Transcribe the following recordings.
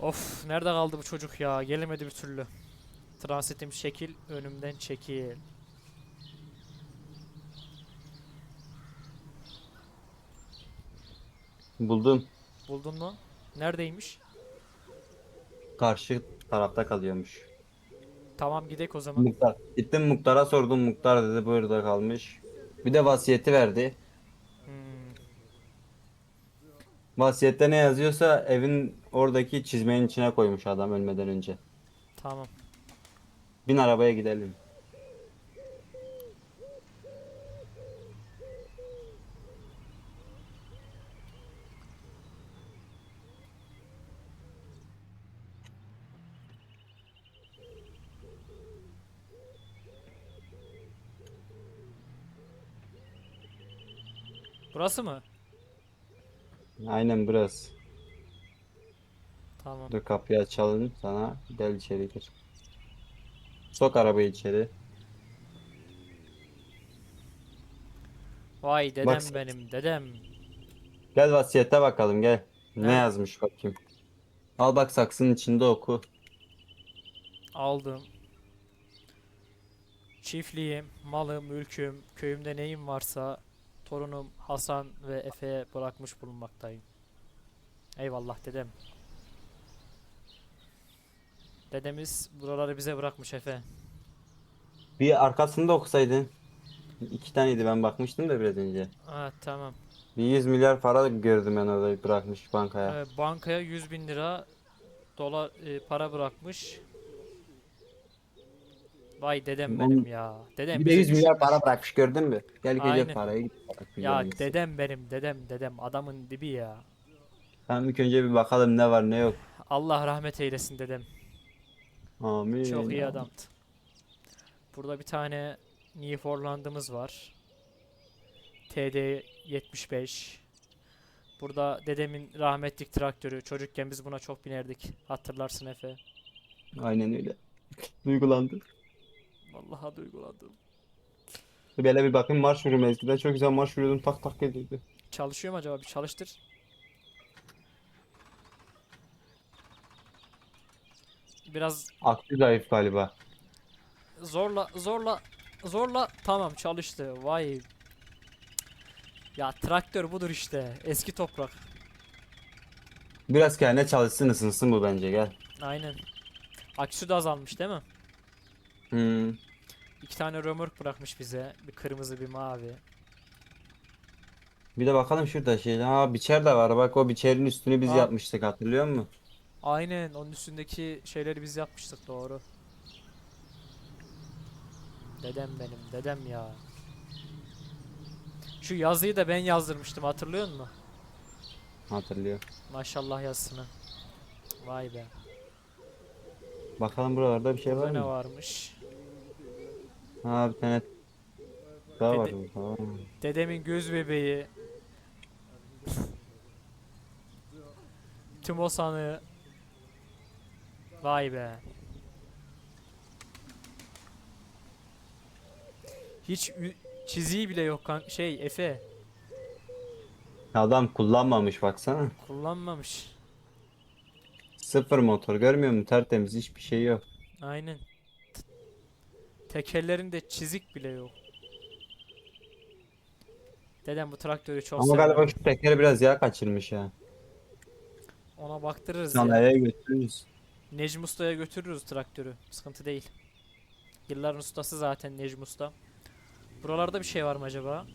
Of nerede kaldı bu çocuk ya? Gelemedi bir türlü. Transitim şekil önümden çekil. Buldum. Buldun mu? Neredeymiş? Karşı tarafta kalıyormuş. Tamam gidek o zaman. Muhtar. Gittim muhtara sordum. Muhtar dedi burada kalmış. Bir de vasiyeti verdi. Hmm, Vasiyette ne yazıyorsa evin oradaki çizmenin içine koymuş adam ölmeden önce. tamam. Bin arabaya gidelim. Burası mı? Aynen burası. Tamam. Dur kapıyı açalım sana. Gel içeri gir. Sok arabayı içeri. Vay dedem Bak- benim dedem. Gel vasiyete bakalım gel. Ne Ne? yazmış bakayım. Al bak saksının içinde oku. Aldım. Çiftliğim, malım, mülküm, köyümde neyim varsa torunum Hasan ve Efe'ye bırakmış bulunmaktayım. Eyvallah dedem. Dedemiz buraları bize bırakmış Efe. Bir arkasını da okusaydın. İki taneydi ben bakmıştım da biraz önce. Ha tamam. Bir 100 milyar para gördüm ben orada bırakmış bankaya. Ee, bankaya 100 bin lira dolar e, para bırakmış. Vay dedem Oğlum, benim ya. Dedem Bir de bizi 100 milyar düşünmüş. para bırakmış gördün mü? Gel gece Aynen. parayı git bırak Ya milyar dedem benim dedem dedem adamın dibi ya. Tamam ilk önce bir bakalım ne var ne yok. Allah rahmet eylesin dedem. Amin. Çok iyi adamdı. Burada bir tane Newfoundland'ımız var. TD 75. Burada dedemin rahmetlik traktörü. Çocukken biz buna çok binerdik. Hatırlarsın Efe. Aynen öyle. Duygulandım. Vallahi duygulandım. Böyle bir bakayım marş vuruyorum eskiden çok güzel marş vuruyordum tak tak geliyordu. Çalışıyor mu acaba? Bir çalıştır. Biraz Aklı zayıf galiba. zorla zorla zorla tamam çalıştı. Vay. Ya traktör budur işte. Eski toprak. Biraz kendine çalışsın ısınsın bu bence gel. Aynen. Aküsü de azalmış değil mi? Hmm. İki tane römork bırakmış bize. Bir kırmızı bir mavi. Bir de bakalım şurada şey. Ha biçer de var bak o biçerin üstünü biz Aa. yapmıştık hatırlıyor musun? Aynen onun üstündeki şeyleri biz yapmıştık doğru. Dedem benim dedem ya. Şu yazıyı da ben yazdırmıştım hatırlıyor musun? Hatırlıyor. Maşallah yazısını. Vay be. Bakalım buralarda bir şey var Burada ne mı? varmış? Ha bir tane daha var Dede- burada. Ha. Dedemin göz bebeği. Tüm o sanığı. Vay be. Hiç çiziği bile yok kan şey Efe Adam kullanmamış baksana. kullanmamış. Sıfır motor görmüyor musun? Tertemiz hiçbir şey yok. Aynen. T- Tekerlerinde çizik bile yok. Dedem bu traktörü çok Ama galiba şu tekeri biraz yağ kaçırmış ya. Ona baktırırız ya. Sanayiye götürürüz. Necmi Usta'ya götürürüz traktörü. Sıkıntı değil. Yılların ustası zaten Necmi Usta. Buralarda bir şey var mı acaba?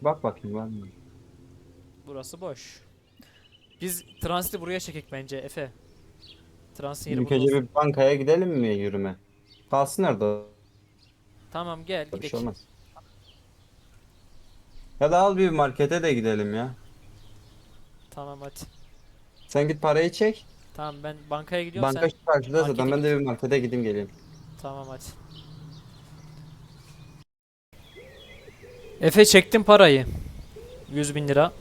Bak bakayım var mı? Burası boş. Biz transiti buraya çekek bence Efe. Transit yeri İlk önce bir bankaya gidelim mi yürüme? Kalsın orada. Tamam gel Bir şey gidelim. olmaz. Ya da al bir markete de gidelim ya. Tamam hadi. Sen git parayı çek. Tamam ben bankaya gidiyorum Banka sen. şu karşıda zaten ben de bir markete gideyim geleyim. Tamam hadi. Efe çektim parayı. 100 bin lira.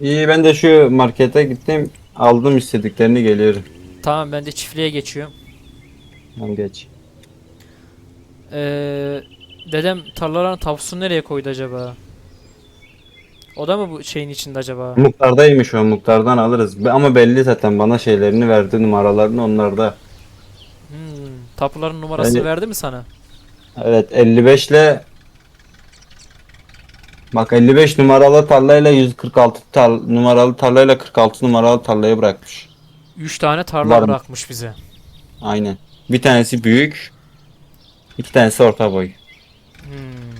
İyi ben de şu markete gittim. Aldım istediklerini geliyorum. Tamam ben de çiftliğe geçiyorum. Tamam geç. Ee, dedem tarlaların tapusunu nereye koydu acaba? O da mı bu şeyin içinde acaba? Muhtardaymış o muhtardan alırız. Be- Ama belli zaten bana şeylerini verdi numaralarını onlarda. Hmm, tapuların numarasını Bence- verdi mi sana? Evet 55 ile Bak 55 numaralı tarlayla 146 tar numaralı tarlayla 46 numaralı tarlayı bırakmış. 3 tane tarla Var mı? bırakmış bize. Aynen. Bir tanesi büyük. iki tanesi orta boy. Hmm.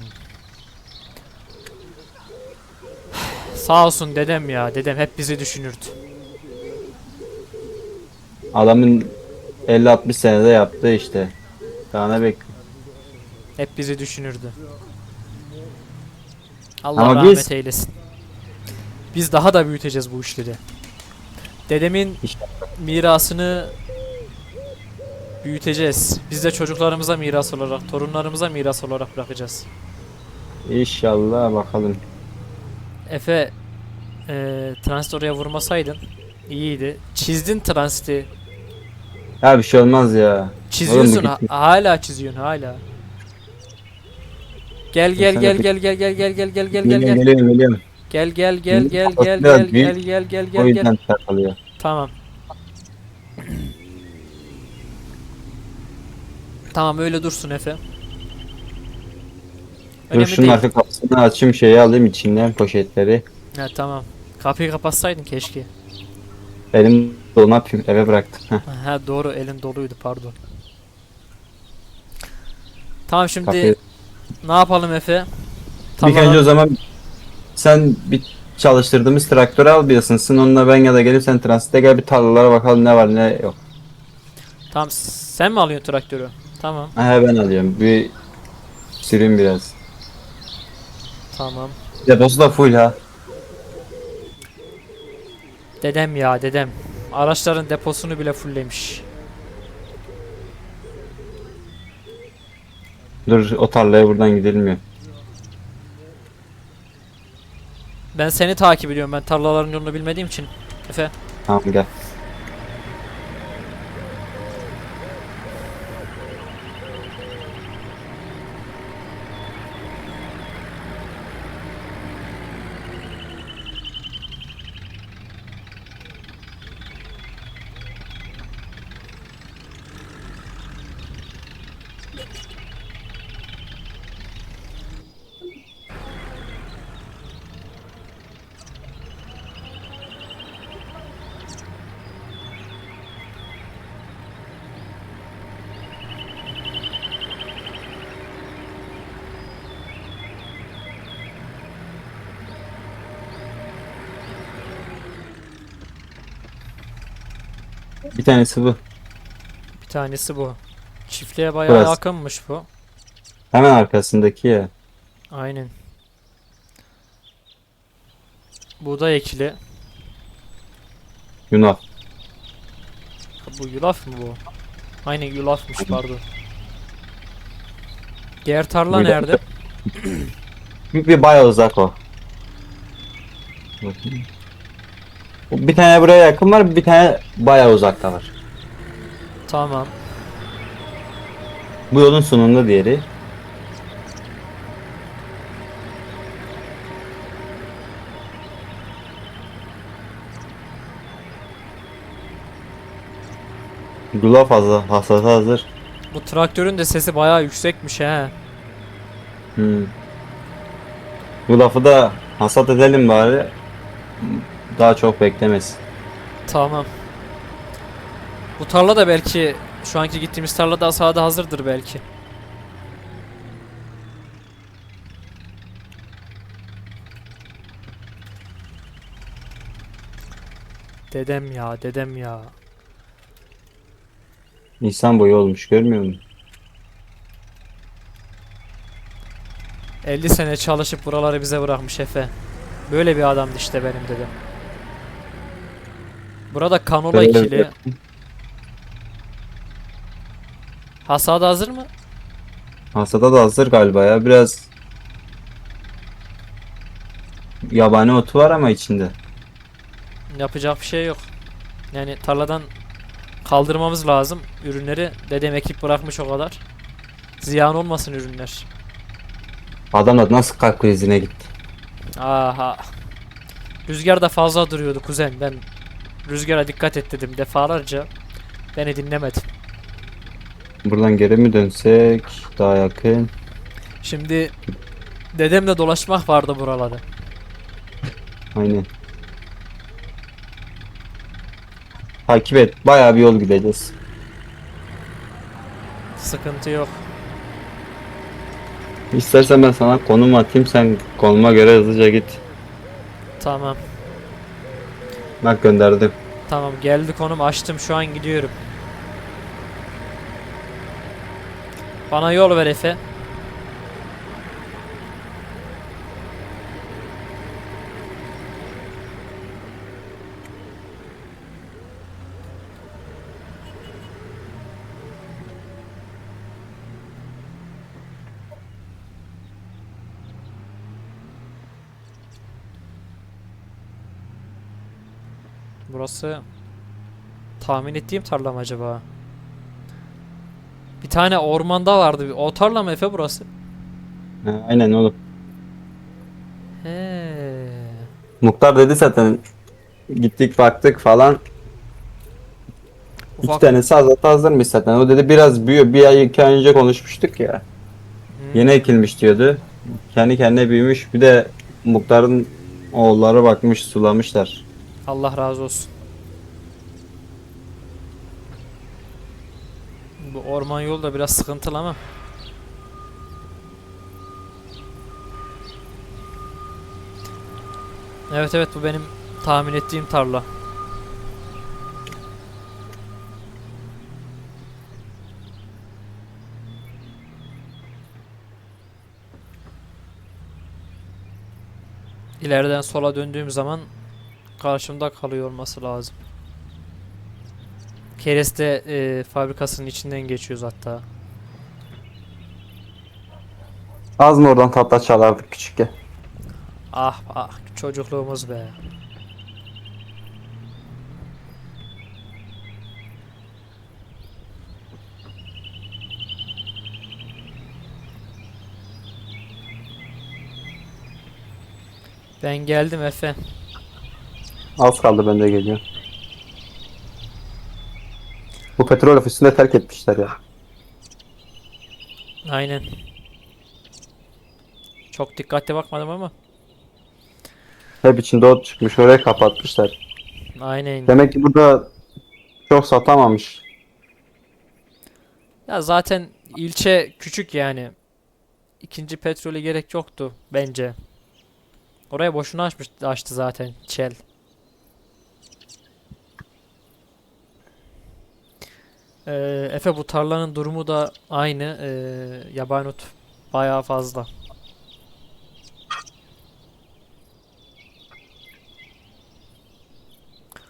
Sağ olsun dedem ya. Dedem hep bizi düşünürdü. Adamın 50-60 senede yaptığı işte. Daha ne bekliyor? Hep bizi düşünürdü. Allah Ama rahmet biz- eylesin. Biz daha da büyüteceğiz bu işleri. Dedemin İnşallah. mirasını büyüteceğiz. Biz de çocuklarımıza miras olarak, torunlarımıza miras olarak bırakacağız. İnşallah bakalım. Efe eee transit oraya vurmasaydın iyiydi. Çizdin transiti. Ya bir şey olmaz ya. Çiziyorsun ha- hala çiziyorsun hala. Gel gel Sen gel de- gel gel gel gel gel gel gel gel Geliyorum gel geliyorum geliyorum. gel gel gel gel gel biraz gel büyük. gel gel gel O gel gel yüzden takılıyor. tamam tamam öyle dursun Efe Dur önemli şunun değil arka kapısını açayım şeyi alayım içinden poşetleri. ha, tamam kapıyı kapatsaydın keşke Elim dolu ne yapayım eve bıraktım. Ha doğru elin doluydu pardon tamam şimdi kapıyı. ne yapalım Efe İlk Tamam. önce o zaman sen bir çalıştırdığımız traktörü al bir ısınsın onunla ben ya da gelip sen transitte gel bir tarlalara bakalım ne var ne yok. Tamam sen mi alıyorsun traktörü? Tamam. Ha ben alıyorum bir süreyim biraz. Tamam. Deposu da full ha. Dedem ya dedem. Araçların deposunu bile fulllemiş. Dur o tarlaya buradan gidilmiyor. Ben seni takip ediyorum. Ben tarlaların yolunu bilmediğim için. Efe. Tamam gel. Bir tanesi bu. Bir tanesi bu. Çiftliğe bayağı Burası. yakınmış bu. Hemen arkasındaki ya. Aynen. Buğday ekili. Yunaf. Bu yulaf mı bu? Aynen yulafmış pardon. Diğer tarla Buyurun. nerede? Bir, bir bayağı uzak o. Bakayım. Bir tane buraya yakın var, bir tane bayağı uzakta var. Tamam. Bu yolun sonunda diğeri. Gula fazla, hasata hazır. Bu traktörün de sesi bayağı yüksekmiş he. Hmm. Bu lafı da hasat edelim bari. Daha çok beklemez. Tamam. Bu tarla da belki şu anki gittiğimiz tarla da sahada hazırdır belki. Dedem ya, dedem ya. İnsan boyu olmuş görmüyor musun? 50 sene çalışıp buraları bize bırakmış Efe. Böyle bir adamdı işte benim dedem. Burada kanola Böyle- ikili. Hasada hazır mı? Hasada da hazır galiba ya. Biraz yabani otu var ama içinde. Yapacak bir şey yok. Yani tarladan kaldırmamız lazım ürünleri. Dedem ekip bırakmış o kadar. Ziyan olmasın ürünler. Adam da nasıl kalp krizine gitti. Aha. Rüzgar da fazla duruyordu kuzen. Ben rüzgara dikkat et dedim defalarca. Beni dinlemedim. Buradan geri mi dönsek? Daha yakın. Şimdi dedemle dolaşmak vardı buralarda. Aynen. Takip et. Bayağı bir yol gideceğiz. Sıkıntı yok. İstersen ben sana konum atayım. Sen konuma göre hızlıca git. Tamam. Bak gönderdim. Tamam geldi konum açtım şu an gidiyorum. Bana yol ver Efe. Burası tahmin ettiğim tarla mı acaba? Bir tane ormanda vardı. O tarla mı Efe burası? Ha, aynen oğlum. He. Muhtar dedi zaten. Gittik baktık falan. İki Ufak. tanesi Azat hazırmış zaten. O dedi biraz büyüyor. Bir ay iki ay önce konuşmuştuk ya. Hmm. Yeni ekilmiş diyordu. Kendi kendine büyümüş. Bir de muhtarın oğulları bakmış sulamışlar. Allah razı olsun. Bu orman yolu da biraz sıkıntılı ama. Evet evet bu benim tahmin ettiğim tarla. İleriden sola döndüğüm zaman karşımda kalıyor olması lazım. Kereste e, fabrikasının içinden geçiyoruz hatta. Az mı oradan tatlı çalardık küçükken? Ah ah çocukluğumuz be. Ben geldim Efe. Az kaldı ben de geliyorum. Bu petrol ofisini de terk etmişler ya. Aynen. Çok dikkatli bakmadım ama. Hep içinde ot çıkmış oraya kapatmışlar. Aynen. Demek ki burada çok satamamış. Ya zaten ilçe küçük yani. İkinci petrole gerek yoktu bence. Oraya boşuna açmış, açtı zaten Shell. Ee, Efe bu tarlanın durumu da aynı. Ee, yabani ot bayağı fazla.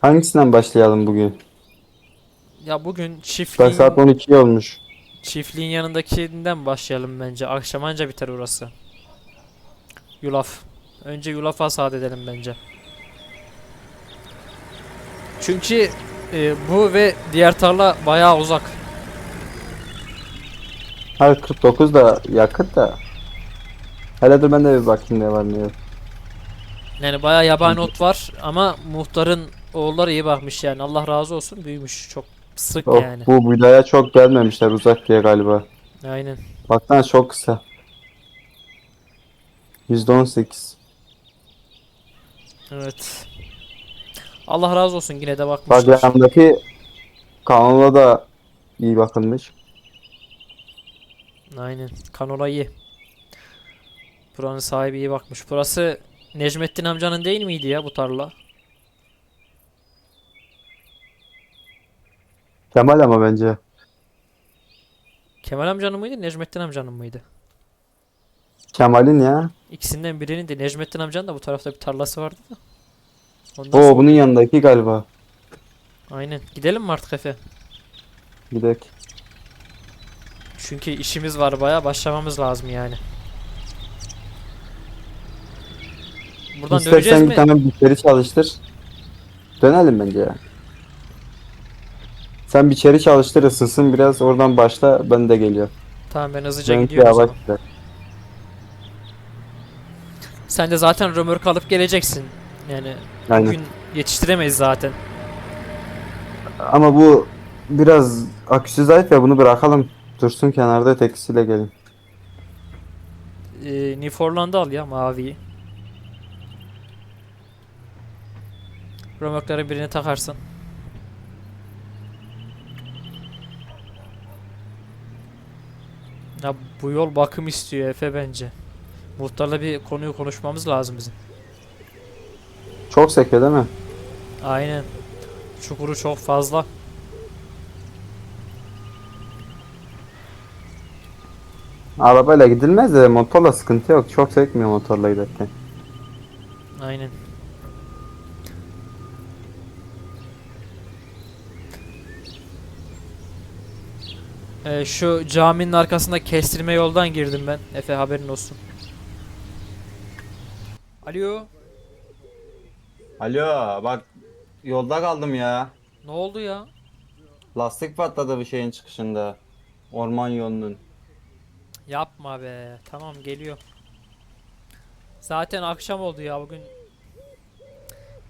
Hangisinden başlayalım bugün? Ya bugün Bak çiftliğin, saat 12 olmuş. çiftliğin yanındakinden başlayalım bence. Akşam anca biter orası. Yulaf. Önce yulafa hasat edelim bence. Çünkü e, bu ve diğer tarla bayağı uzak. Hayır 49 da yakıt da. Hele dur ben de bir bakayım ne var ne yok. Yani bayağı yabani ot var ama muhtarın oğulları iyi bakmış yani. Allah razı olsun büyümüş çok sık Yok, yani. bu buğdaya çok gelmemişler uzak diye galiba. Aynen. Baksana çok kısa. %18. Evet. Allah razı olsun yine de Bak bakmışlar. yanındaki kanala da iyi bakılmış. Aynen. Kanola iyi. Buranın sahibi iyi bakmış. Burası Necmettin amcanın değil miydi ya bu tarla? Kemal ama bence. Kemal amcanın mıydı, Necmettin amcanın mıydı? Kemal'in ya. İkisinden birinin de Necmettin amcanın da bu tarafta bir tarlası vardı da. Ondan Oo sonra- bunun yanındaki galiba. Aynen. Gidelim mi artık Efe? Gidek. Çünkü işimiz var baya başlamamız lazım yani. Buradan döneceğiz İstersen mi? bir tane biçeri çalıştır. Dönelim bence ya. Sen biçeri çalıştır ısınsın biraz oradan başla ben de geliyor. Tamam ben hızlıca Benimki gidiyorum yavaş. Sen de zaten römork alıp geleceksin. Yani Aynen. bugün yetiştiremeyiz zaten. Ama bu biraz aküsü zayıf ya bunu bırakalım. Dursun kenarda tekisiyle gelin. Ee, New Orleans'ı al ya maviyi. Römorkların birini takarsın. Ya bu yol bakım istiyor Efe bence. Muhtarla bir konuyu konuşmamız lazım bizim. Çok sekiyor değil mi? Aynen. Çukuru çok fazla. Arabayla gidilmez de motorla sıkıntı yok. Çok sekmiyor motorla giderken. Aynen. Ee, şu caminin arkasında kestirme yoldan girdim ben. Efe haberin olsun. Alo. Alo bak yolda kaldım ya. Ne oldu ya? Lastik patladı bir şeyin çıkışında. Orman yolunun. Yapma be. Tamam geliyor. Zaten akşam oldu ya bugün.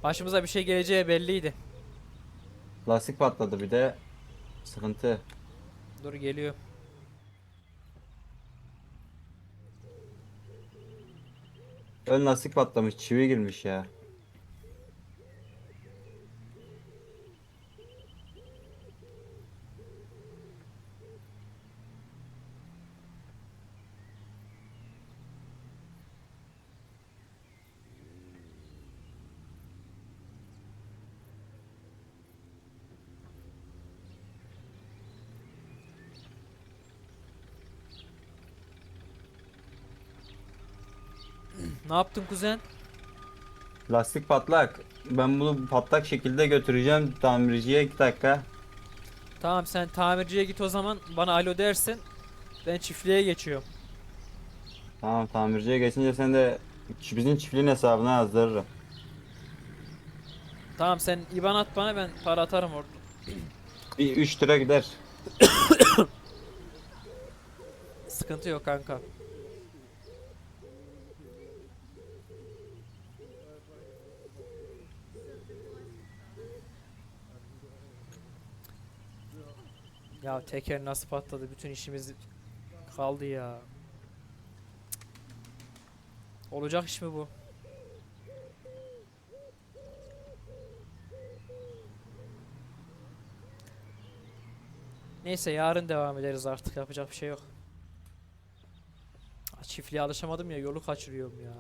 Başımıza bir şey geleceği belliydi. Lastik patladı bir de. Sıkıntı. Dur geliyor. Ön lastik patlamış çivi girmiş ya. Ne yaptın kuzen? Lastik patlak. Ben bunu patlak şekilde götüreceğim tamirciye 2 dakika. Tamam sen tamirciye git o zaman bana alo dersin. Ben çiftliğe geçiyorum. Tamam tamirciye geçince sen de bizim çiftliğin hesabına yazdırırım. Tamam sen IBAN at bana ben para atarım orada. Bir 3 lira gider. Sıkıntı yok kanka. Ya teker nasıl patladı? Bütün işimiz kaldı ya. Olacak iş mi bu? Neyse yarın devam ederiz artık yapacak bir şey yok. Çiftliğe alışamadım ya yolu kaçırıyorum ya.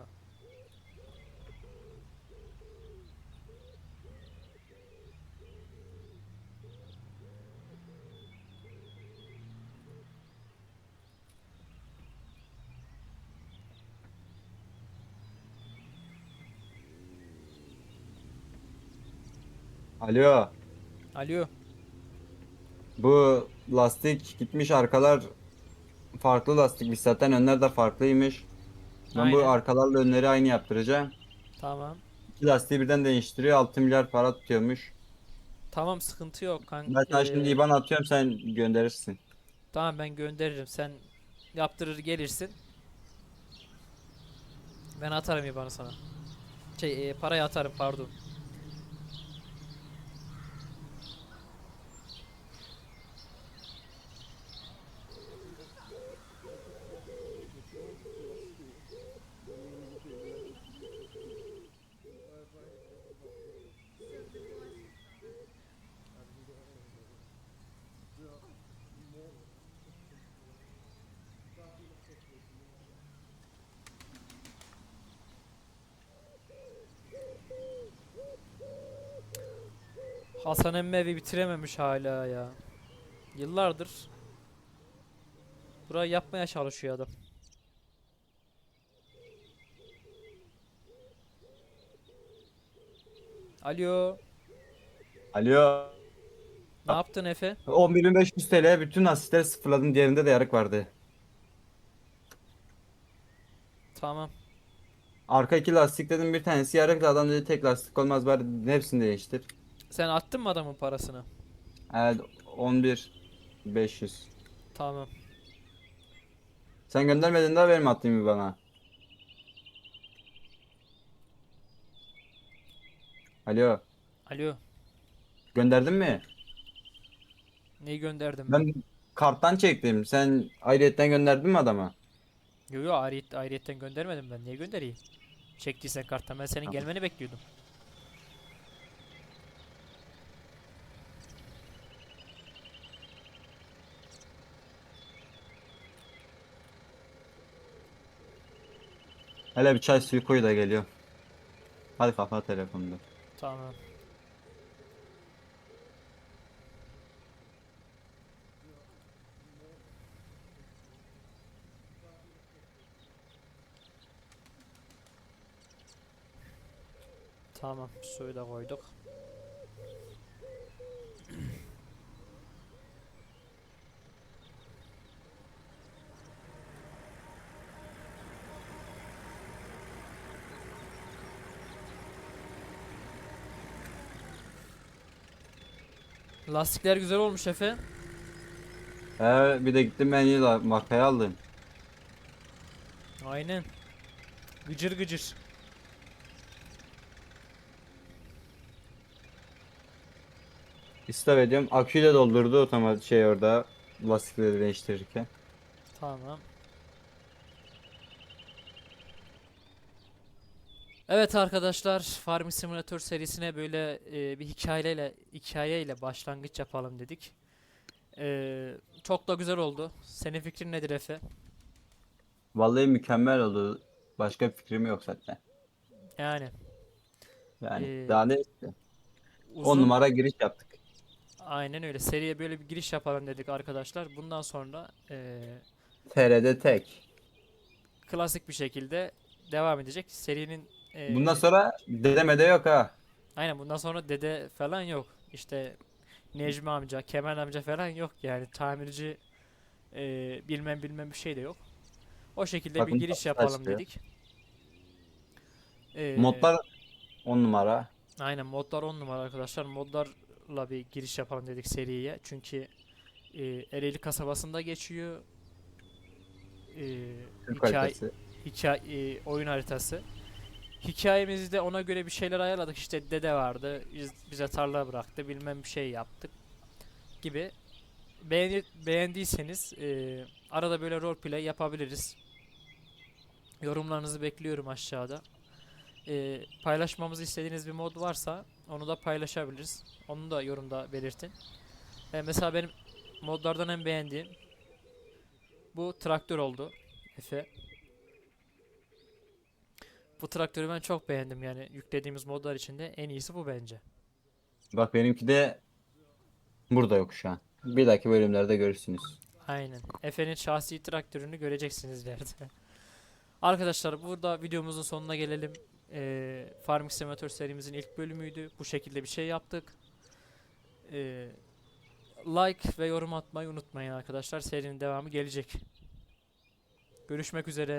Alo. Alo. Bu lastik gitmiş arkalar farklı lastikmiş zaten önler de farklıymış. Ben bu Aynen. arkalarla önleri aynı yaptıracağım. Tamam. İki lastiği birden değiştiriyor 6 milyar para tutuyormuş. Tamam sıkıntı yok kanka. Ben sana şimdi IBAN atıyorum sen gönderirsin. Tamam ben gönderirim. Sen yaptırır gelirsin. Ben atarım IBAN'ı sana. Şey e, parayı atarım pardon. Hasan emmi evi bitirememiş hala ya. Yıllardır burayı yapmaya çalışıyor adam. Alo, Alo. ne yaptın Efe? 11.500 TL bütün asistleri sıfırladım diğerinde de yarık vardı. Tamam. Arka iki lastik dedim bir tanesi yarık da adam dedi tek lastik olmaz bari hepsini değiştir. Sen attın mı adamın parasını? Evet 11.500. Tamam. Sen göndermedin daha benim attığımı bana. Alo. Alo. Gönderdin mi? Neyi gönderdim? Ben karttan çektim. Sen ayrıyetten gönderdin mi adama? Yo yo ayrıyet, ayrıyetten göndermedim ben. Niye göndereyim? Çektiysen karttan ben senin Tamam. gelmeni bekliyordum. Hele bir çay suyu koy da geliyor. Hadi kapat telefonunu. Tamam. Tamam, suyu da koyduk. Lastikler güzel olmuş Efe. Ee, bir de gittim ben yine markaya aldım. Aynen. Gıcır gıcır. İstaf ediyorum. Aküyü de doldurdu otomatik şey orada. Lastikleri değiştirirken. Tamam. Evet arkadaşlar, Farming Simulator serisine böyle e, bir hikayeyle hikayeyle başlangıç yapalım dedik. E, çok da güzel oldu. Senin fikrin nedir Efe? Vallahi mükemmel oldu. Başka bir fikrim yok zaten. Yani Yani Ee, daha ne işte. 10 uzun, numara giriş yaptık. aynen öyle. Seriye böyle bir giriş yapalım dedik arkadaşlar. Bundan sonra e, TR'de tek. klasik bir şekilde devam edecek. Serinin e, Bundan sonra dedemede yok ha. Aynen bundan sonra dede falan yok. İşte Necmi amca, Kemal amca falan yok yani tamirci e, bilmem bilmem bir şey de yok. O şekilde bir Bakın giriş tatlı yapalım açtı. dedik. E, Modlar 10 numara. Aynen modlar 10 numara arkadaşlar. Modlarla bir giriş yapalım dedik seriye. Çünkü e, Ereğli kasabasında geçiyor. E, Türk hikaye, haritası. hikaye, e, oyun haritası. Hikayemizde ona göre bir şeyler ayarladık. İşte dede vardı. Biz, bize tarla bıraktı. Bilmem bir şey yaptık. Gibi. Beğeni, beğendiyseniz e, arada böyle roleplay yapabiliriz. Yorumlarınızı bekliyorum aşağıda. E, paylaşmamızı istediğiniz bir mod varsa onu da paylaşabiliriz. Onu da yorumda belirtin. E, mesela benim modlardan en beğendiğim bu traktör oldu. Efe. Bu traktörü ben çok beğendim yani yüklediğimiz modlar içinde en iyisi bu bence. Bak benimki de burada yok şu an. Bir dahaki bölümlerde görürsünüz. Aynen. Efe'nin şahsi traktörünü göreceksiniz ileride. Arkadaşlar burada videomuzun sonuna gelelim. Ee, Farming Simulator serimizin ilk bölümüydü. Bu şekilde bir şey yaptık. Ee, like ve yorum atmayı unutmayın arkadaşlar. Serinin devamı gelecek. Görüşmek üzere.